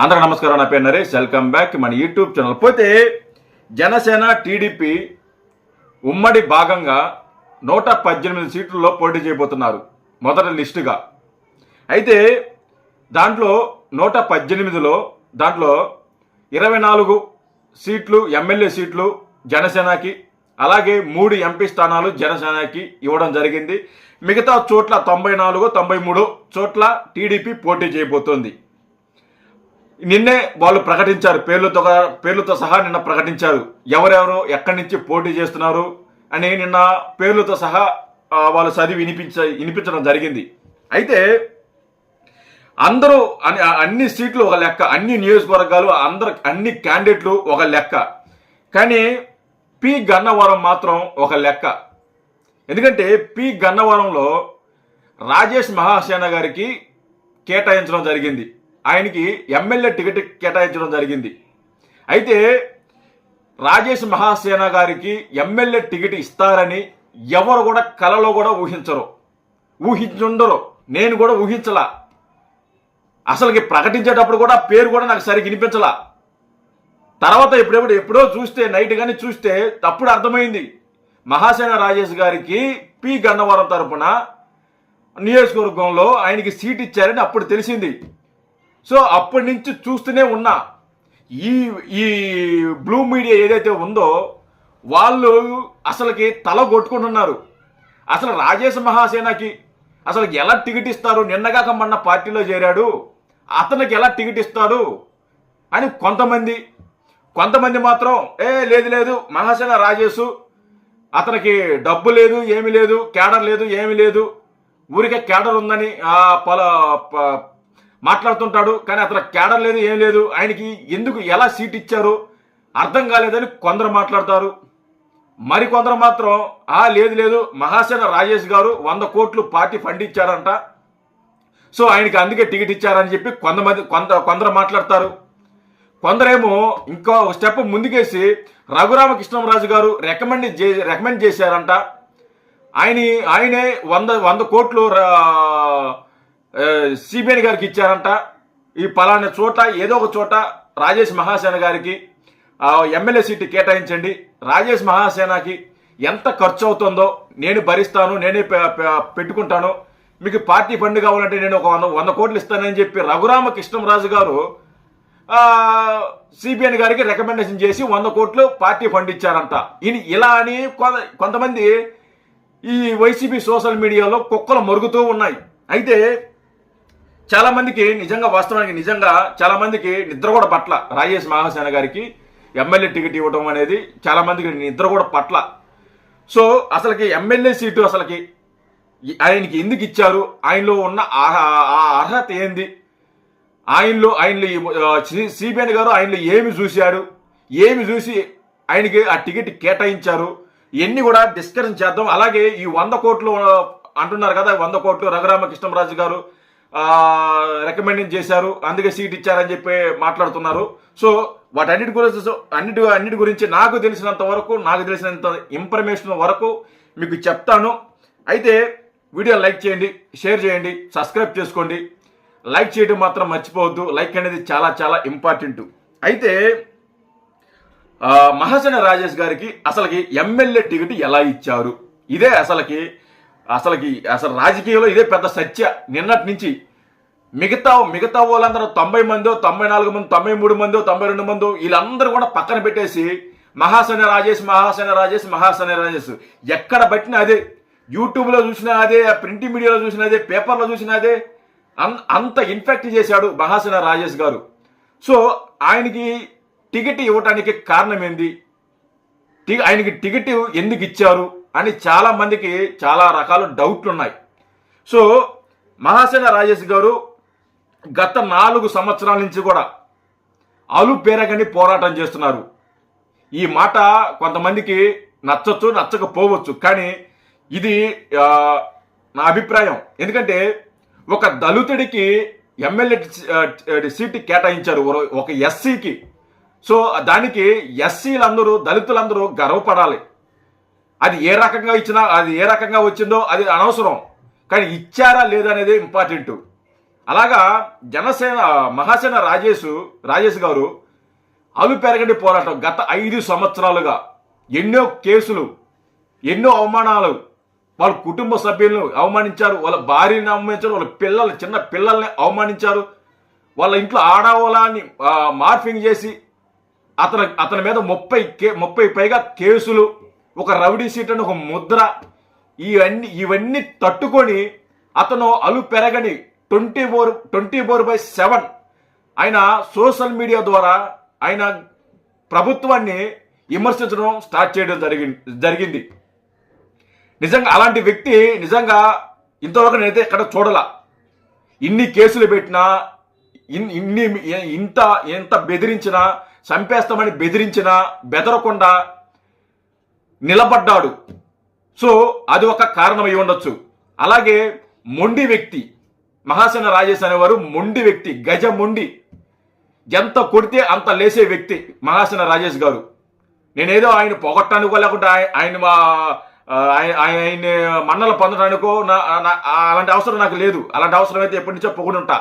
అందరూ నమస్కారం. నా పేరు నరేష్. వెల్కమ్ బ్యాక్ మన యూట్యూబ్ ఛానల్. పోతే జనసేన టీడీపీ ఉమ్మడి భాగంగా నూట పద్దెనిమిది సీట్లలో పోటీ చేయబోతున్నారు మొదటి లిస్టుగా. అయితే దాంట్లో నూట పద్దెనిమిదిలో దాంట్లో ఇరవై నాలుగు సీట్లు ఎమ్మెల్యే సీట్లు జనసేనకి అలాగే మూడు ఎంపీ స్థానాలు జనసేనకి ఇవ్వడం జరిగింది. మిగతా చోట్ల తొంభై నాలుగు తొంభై మూడు చోట్ల టీడీపీ పోటీ చేయబోతోంది. నిన్నే వాళ్ళు ప్రకటించారు. పేర్లతో పేర్లతో సహా నిన్న ప్రకటించారు. ఎవరెవరు ఎక్కడి నుంచి పోటీ చేస్తున్నారు అని నిన్న పేర్లతో సహా వాళ్ళు చదివి వినిపించ వినిపించడం జరిగింది. అయితే అందరూ అన్ని అన్ని సీట్లు ఒక లెక్క అన్ని నియోజకవర్గాలు అందరు అన్ని క్యాండిడేట్లు ఒక లెక్క. కానీ పి గన్నవరం మాత్రం ఒక లెక్క. ఎందుకంటే పి గన్నవరంలో రాజేష్ మహాసేన గారికి కేటాయించడం జరిగింది. ఆయనకి ఎమ్మెల్యే టికెట్ కేటాయించడం జరిగింది. అయితే రాజేష్ మహాసేన గారికి ఎమ్మెల్యే టికెట్ ఇస్తారని ఎవరు కూడా కలలో కూడా ఊహించరు. ఊహించుండరు. నేను కూడా ఊహించలా. అసలుకి ప్రకటించేటప్పుడు కూడా పేరు కూడా నాకు సరిగ్గా వినిపించలా. తర్వాత ఎప్పుడెప్పుడు ఎప్పుడో చూస్తే నైట్ కానీ చూస్తే తప్పుడు అర్థమైంది. మహాసేన రాజేష్ గారికి పి. గన్నవరం తరపున నియోజకవర్గంలో ఆయనకి సీట్ ఇచ్చారని అప్పుడు తెలిసింది. సో అప్పటి నుంచి చూస్తూనే ఉన్నా. ఈ ఈ బ్లూ మీడియా ఏదైతే ఉందో వాళ్ళు అసలుకి తల కొట్టుకుంటున్నారు. అసలు రాజేష్ మహాసేనకి అసలు ఎలా టికెట్ ఇస్తారు? నిన్నగాక మొన్న పార్టీలో చేరాడు. అతనికి ఎలా టికెట్ ఇస్తాడు? అని కొంతమంది కొంతమంది మాత్రం ఏ లేదు లేదు మహాసేన రాజేష్ అతనికి డబ్బు లేదు ఏమీ లేదు కేడర్ లేదు ఏమీ లేదు ఊరికే కేడర్ ఉందని ఆ పల ప- మాట్లాడుతుంటాడు కానీ అతను కేడర్ లేదు ఏం లేదు. ఆయనకి ఎందుకు ఎలా సీట్ ఇచ్చారు అర్థం కాలేదని కొందరు మాట్లాడతారు. మరి కొందరు మాత్రం ఆ లేదు లేదు మహాసేన రాజేష్ గారు వంద కోట్లు పార్టీ ఫండ్ ఇచ్చారంట. సో ఆయనకి అందుకే టికెట్ ఇచ్చారని చెప్పి కొంతమంది కొంత కొందరు మాట్లాడతారు. కొందరేమో ఇంకో స్టెప్ ముందుకేసి రఘురామకృష్ణరాజు గారు రికమెండ్ చే రికమెండ్ చేశారంట. ఆయన ఆయనే వంద వంద కోట్లు సిబిఐ గారికి ఇచ్చారంట. ఈ పలానా చోట ఏదో ఒక చోట రాజేష్ మహాసేన గారికి ఎమ్మెల్యే సీటు కేటాయించండి. రాజేష్ మహాసేనకి ఎంత ఖర్చు అవుతుందో నేను భరిస్తాను నేనే పెట్టుకుంటాను. మీకు పార్టీ ఫండ్ కావాలంటే నేను ఒక వంద వంద కోట్లు ఇస్తానని చెప్పి రఘురామ కృష్ణరాజు గారు సిబిఎన్ గారికి రికమెండేషన్ చేసి వంద కోట్లు పార్టీ ఫండ్ ఇచ్చారంట. ఇలా అని కొంతమంది ఈ వైసీపీ సోషల్ మీడియాలో కుక్కలు మరుగుతూ ఉన్నాయి. అయితే చాలా మందికి నిజంగా వాస్తవానికి నిజంగా చాలా మందికి నిద్ర కూడా పట్ల. రాజేష్ మహాసేన గారికి ఎమ్మెల్యే టికెట్ ఇవ్వడం అనేది చాలా మందికి నిద్ర కూడా పట్ల. సో అసలుకి ఎమ్మెల్యే సీటు అసలుకి ఆయనకి ఎందుకు ఇచ్చారు? ఆయనలో ఉన్న ఆ- ఆ అర్హత ఏంది? ఆయనలో ఆయనలో సిబిఎన్ గారు ఆయనలో ఏమి చూశాడు ఏమి చూసి ఆయనకి ఆ టికెట్ కేటాయించారు? ఇవన్నీ కూడా డిస్కషన్ చేద్దాం. అలాగే ఈ వంద కోట్లు అంటున్నారు కదా వంద కోట్లు రఘురామకృష్ణరాజు గారు. రికమెండింగ్ చేశారు. అందుకే సీట్ ఇచ్చారని చెప్పి మాట్లాడుతున్నారు. సో వాటన్నిటి గురించి అన్నిటి అన్నిటి గురించి నాకు తెలిసినంత వరకు నాకు తెలిసినంత ఇన్ఫర్మేషన్ వరకు మీకు చెప్తాను. అయితే వీడియో లైక్ చేయండి షేర్ చేయండి సబ్స్క్రైబ్ చేసుకోండి. లైక్ చేయడం మాత్రం మర్చిపోవద్దు. లైక్ అనేది చాలా చాలా ఇంపార్టెంట్ అయితే ఆ, మహాసేన రాజేష్ గారికి అసలుకి ఎమ్మెల్యే టికెట్ ఎలా ఇచ్చారు? ఇదే అసలుకి అసలుకి అసలు రాజకీయంలో ఇదే పెద్ద సత్య. నిన్నటి నుంచి మిగతా మిగతా వాళ్ళందరూ తొంభై మందో తొంభై నాలుగు మంది తొంభై మూడు మందో తొంభై రెండు మందో వీళ్ళందరూ కూడా పక్కన పెట్టేసి మహాసేన రాజేష్ మహాసేన రాజేష్ మహాసేన రాజేష్. ఎక్కడ పట్టినా అదే. యూట్యూబ్లో చూసినా అదే ప్రింట్ మీడియాలో చూసినా అదే పేపర్లో చూసినా అదే. అన్- అంత ఇన్ఫెక్ట్ చేశాడు మహాసేన రాజేష్ గారు. సో ఆయనకి టికెట్ ఇవ్వటానికి కారణం ఏంది? టి- ఆయనకి టికెట్ ఎందుకు ఇచ్చారు? అని చాలా మందికి చాలా రకాల డౌట్లు ఉన్నాయి సో మహాసేన రాజేష్ గారు గత నాలుగు సంవత్సరాల నుంచి కూడా అలు పేరగని పోరాటం చేస్తున్నారు. ఈ మాట కొంతమందికి నచ్చచ్చు నచ్చకపోవచ్చు. కానీ ఇది నా అభిప్రాయం. ఎందుకంటే ఒక దళితుడికి ఎమ్మెల్యే సీటు కేటాయించారు ఒక ఎస్సీకి. సో దానికి ఎస్సీలందరూ దళితులందరూ గర్వపడాలి. అది ఏ రకంగా ఇచ్చినా అది ఏ రకంగా వచ్చిందో అది అనవసరం. కానీ ఇచ్చారా లేదా అనేది ఇంపార్టెంట్ అలాగా జనసేన మహాసేన రాజేష్ రాజేష్ గారు అలు పెరగని పోరాటం గత ఐదు సంవత్సరాలుగా. ఎన్నో కేసులు ఎన్నో అవమానాలు. వాళ్ళ కుటుంబ సభ్యులను అవమానించారు వాళ్ళ భార్యని అవమానించారు వాళ్ళ పిల్లలు చిన్న పిల్లల్ని అవమానించారు. వాళ్ళ ఇంట్లో ఆడవాళ్ళని మార్ఫింగ్ చేసి అతని అతని మీద ముప్పై కే ముప్పై పైగా కేసులు ఒక రౌడీ సీట్ అని ఒక ముద్ర. ఇవన్నీ ఇవన్నీ తట్టుకొని అతను అలు పెరగని twenty four twenty four by seven. ఆయన సోషల్ మీడియా ద్వారా ఆయన ప్రభుత్వాన్ని విమర్శించడం స్టార్ట్ చేయడం జరిగింది జరిగింది. నిజంగా అలాంటి వ్యక్తి నిజంగా ఇంతవరకు నేనైతే ఇక్కడ చూడాల. ఇన్ని కేసులు పెట్టినా ఇన్ని ఇంత ఎంత బెదిరించినా చంపేస్తామని బెదిరించినా బెదరకుండా నిలబడ్డాడు. సో అది ఒక కారణం అయి ఉండొచ్చు. అలాగే మొండి వ్యక్తి మహాసేన రాజేష్ అనేవారు మొండి వ్యక్తి గజ మొండి. ఎంత కొడితే అంత లేసే వ్యక్తి మహాసేన రాజేష్ గారు. నేనేదో ఆయన పొగట్టానికో లేకుంటే ఆయన మా ఆయన ఆయన మన్నలు పొందడానికో నా అలాంటి అవసరం నాకు లేదు. అలాంటి అవసరం అయితే ఎప్పటి నుంచో పొగుడుంటా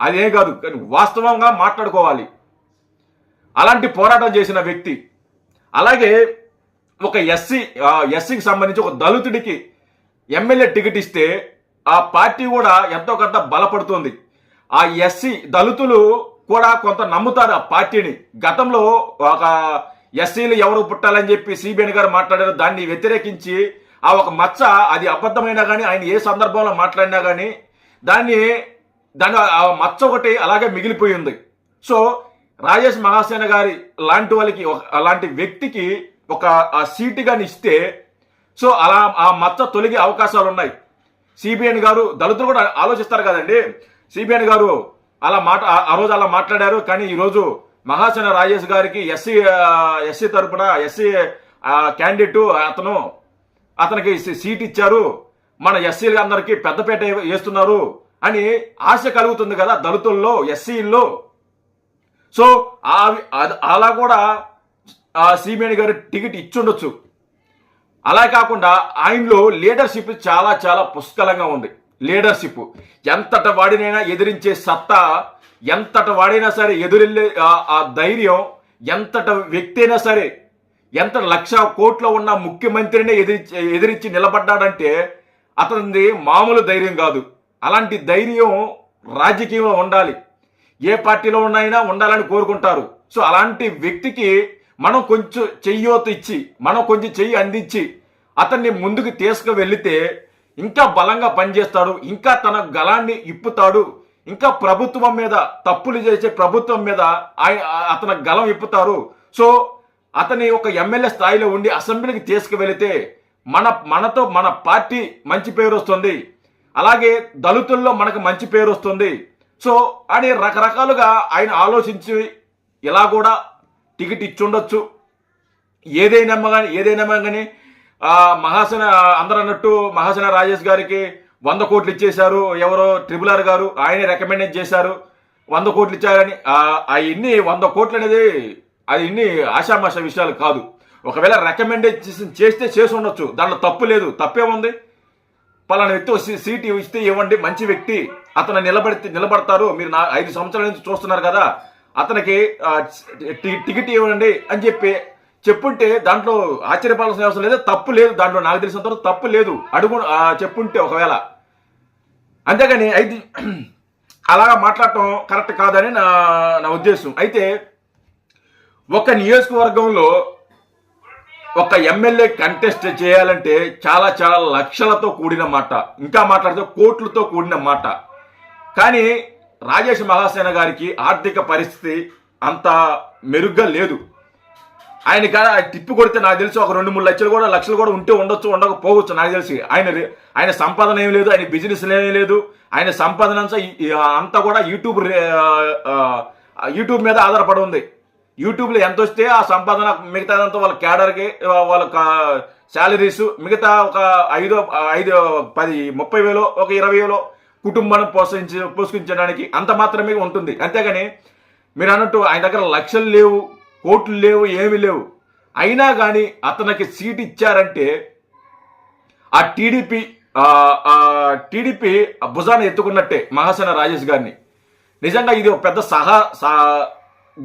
అదేం కాదు కానీ వాస్తవంగా మాట్లాడుకోవాలి. అలాంటి పోరాటం చేసిన వ్యక్తి. అలాగే ఒక ఎస్సీ ఎస్సీకి సంబంధించి ఒక దళితుడికి ఎమ్మెల్యే టికెట్ ఇస్తే ఆ పార్టీ కూడా ఎంతో కొంత బలపడుతుంది. ఆ ఎస్సీ దళితులు కూడా కొంత నమ్ముతారు ఆ పార్టీని. గతంలో ఒక ఎస్సీలు ఎవరు పుట్టాలని చెప్పి సిబిఎన్ గారు మాట్లాడారు. దాన్ని వ్యతిరేకించి ఆ ఒక మచ్చ అది అబద్ధమైనా కానీ ఆయన ఏ సందర్భంలో మాట్లాడినా కానీ దాన్ని దాని ఆ మచ్చ ఒకటి అలాగే మిగిలిపోయింది. సో రాజేష్ మహాసేన గారి లాంటి వాళ్ళకి ఒక- అలాంటి వ్యక్తికి ఒక ఆ సీటు కానీ ఇస్తే సో అలా ఆ మచ్చ తొలగే అవకాశాలు ఉన్నాయి. సిబిఎన్ గారు దళితులు కూడా ఆలోచిస్తారు కదండి. సిబిఎన్ గారు అలా మాట ఆ- రోజు అలా మాట్లాడారు. కానీ ఈరోజు మహాసేన రాజేష్ గారికి ఎస్సీ ఎస్సీ తరపున ఎస్సీ క్యాండిడేట్ అతను అతనికి సీట్ ఇచ్చారు. మన ఎస్సీలు అందరికీ పెద్దపేట వేస్తున్నారు అని ఆశ కలుగుతుంది కదా దళితుల్లో ఎస్సీల్లో సో అలా కూడా ఆ గారు టికెట్ ఇచ్చుండొచ్చు. అలా కాకుండా ఆయనలో లీడర్షిప్ చాలా చాలా పుష్కలంగా ఉంది. లీడర్షిప్. ఎంతట వాడినైనా ఎదిరించే సత్తా ఎంతట వాడైనా సరే ఎదురెళ్ళే ఆ- ఆ ధైర్యం ఎంతట వ్యక్తి అయినా సరే ఎంత లక్ష కోట్లో ఉన్న ముఖ్యమంత్రిని ఎదిరించి ఎదిరించి నిలబడ్డాడంటే అతనిది మామూలు ధైర్యం కాదు. అలాంటి ధైర్యం రాజకీయంలో ఉండాలి. ఏ పార్టీలో ఉన్నైనా ఉండాలని కోరుకుంటారు. సో అలాంటి వ్యక్తికి మనం కొంచెం చెయ్యోత ఇచ్చి మనం కొంచెం చెయ్యి అందించి అతన్ని ముందుకు తీసుకు వెళితే ఇంకా బలంగా పనిచేస్తాడు ఇంకా తన గలాన్ని ఇప్పుతాడు ఇంకా ప్రభుత్వం మీద తప్పులు చేసే ప్రభుత్వం మీద ఆయన అతని గలం ఇప్పుతారు. సో అతని ఒక ఎమ్మెల్యే స్థాయిలో ఉండి అసెంబ్లీకి తీసుకువెళితే మన మనతో మన పార్టీ మంచి పేరు వస్తుంది. అలాగే దళితుల్లో మనకు మంచి పేరు వస్తుంది. సో అని రకరకాలుగా ఆయన ఆలోచించి ఇలా కూడా టికెట్ ఇచ్చుండొచ్చు. ఏదైనా కానీ ఏదైనా కానీ ఆ, మహాసేన అందరూ అన్నట్టు మహాసన రాజేష్ గారికి వంద కోట్లు ఇచ్చేశారు. ఎవరో ట్రిబుల్ ఆర్ గారు ఆయనే రికమెండ్ చేశారు. వంద కోట్లు ఇచ్చారని. అవన్నీ వంద కోట్లు అనేది అది ఇన్ని ఆషామాష విషయాలు కాదు. ఒకవేళ రికమెండేషన్ చేస్తే చేసి ఉండొచ్చు దాంట్లో తప్పు లేదు. తప్పేముంది పలానా వ్యక్తి వచ్చి సీట్ ఇస్తే ఇవ్వండి. మంచి వ్యక్తి. అతను నిలబడితే నిలబడతారు. మీరు నా ఐదు సంవత్సరాల నుంచి చూస్తున్నారు కదా. అతనికి టి- టికెట్ ఇవ్వండి అని చెప్పి చెప్పుంటే దాంట్లో ఆశ్చర్యపడాల్సిన అవసరం లేదు. తప్పు లేదు దాంట్లో. నాకు తెలిసినంత తప్పు లేదు. అడుగు చెప్పుంటే ఒకవేళ. అంతేగాని అయితే అలాగా మాట్లాడటం కరెక్ట్ కాదని నా నా ఉద్దేశం. అయితే ఒక నియోజకవర్గంలో ఒక ఎమ్మెల్యే కంటెస్ట్ చేయాలంటే చాలా చాలా లక్షలతో కూడిన మాట. ఇంకా మాట్లాడితే కోట్లతో కూడిన మాట. కానీ రాజేష్ మహాసేన గారికి ఆర్థిక పరిస్థితి అంత మెరుగ్గా లేదు. ఆయన కాదు టిప్పు కొడితే నాకు తెలిసి ఒక రెండు మూడు లక్షలు కూడా లక్షలు కూడా ఉంటే ఉండొచ్చు ఉండకపోవచ్చు నాకు తెలిసి. ఆయన ఆయన సంపాదన ఏం లేదు ఆయన బిజినెస్ ఏమీ లేదు. ఆయన సంపాదన అంతా కూడా యూట్యూబ్ రే- యూట్యూబ్ మీద ఆధారపడి ఉంది. యూట్యూబ్లో ఎంత వస్తే ఆ సంపాదన మిగతాదంతా వాళ్ళ క్యాడర్కి వాళ్ళ శాలరీస్ మిగతా ఒక ఐదు ఐదు పది ముప్పై వేలు ఒక ఇరవై వేలో కుటుంబాన్ని పోషించి పోషించడానికి అంత మాత్రమే ఉంటుంది. అంతేగాని మీరు అన్నట్టు ఆయన దగ్గర లక్షలు లేవు కోట్లు లేవు ఏమీ లేవు. అయినా కానీ అతనికి సీట్ ఇచ్చారంటే ఆ టీడీపీ టీడీపీ భుజాన్ని ఎత్తుకున్నట్టే మహాసేన రాజేష్ గారిని. నిజంగా ఇది ఒక పెద్ద సహా సా-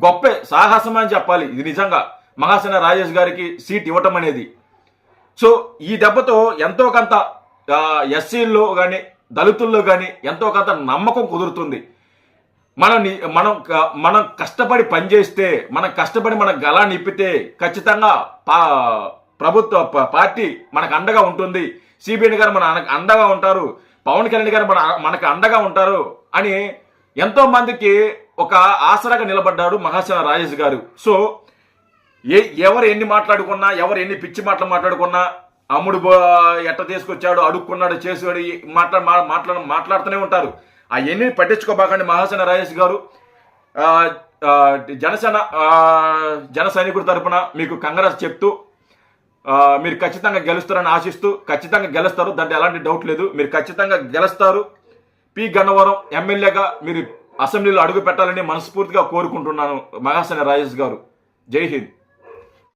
గొప్ప సాహసం అని చెప్పాలి. ఇది నిజంగా మహాసేన రాజేష్ గారికి సీట్ ఇవ్వటం అనేది. సో ఈ దెబ్బతో ఎంతో కొంత ఎస్సీల్లో కానీ దళితుల్లో కానీ ఎంతో కొంత నమ్మకం కుదురుతుంది. మనం మనం మనం కష్టపడి పనిచేస్తే మనం కష్టపడి మన గలా నిప్పితే ఖచ్చితంగా పా ప్రభుత్వ ప- పార్టీ మనకు అండగా ఉంటుంది. సిబిఎన్ గారు మన అండగా ఉంటారు. పవన్ కళ్యాణ్ గారు మన మనకు అండగా ఉంటారు అని ఎంతో మందికి ఒక ఆసరాగా నిలబడ్డాడు మహాసేన రాజేష్ గారు. సో ఏ ఎవరు ఎన్ని మాట్లాడుకున్నా ఎవరు ఎన్ని పిచ్చి మాటలు మాట్లాడుకున్నా అమ్ముడు ఎట్ట తీసుకొచ్చాడు అడుక్కున్నాడు చేసాడు మాట్లా మాట్లా మాట్లాడుతూనే ఉంటారు. అవన్నీ పట్టించుకోబాకండి మహాసేన రాజేష్ గారు. జనసేన జన సైనికుడి తరపున మీకు కంగ్రెస్ చెప్తూ మీరు ఖచ్చితంగా గెలుస్తారని ఆశిస్తూ ఖచ్చితంగా గెలుస్తారు. దాంట్లో ఎలాంటి డౌట్ లేదు. మీరు ఖచ్చితంగా గెలుస్తారు. పి. గన్నవరం ఎమ్మెల్యేగా మీరు అసెంబ్లీలో అడుగు పెట్టాలని మనస్ఫూర్తిగా కోరుకుంటున్నాను మహాసేన రాజేష్ గారు. జై హింద్.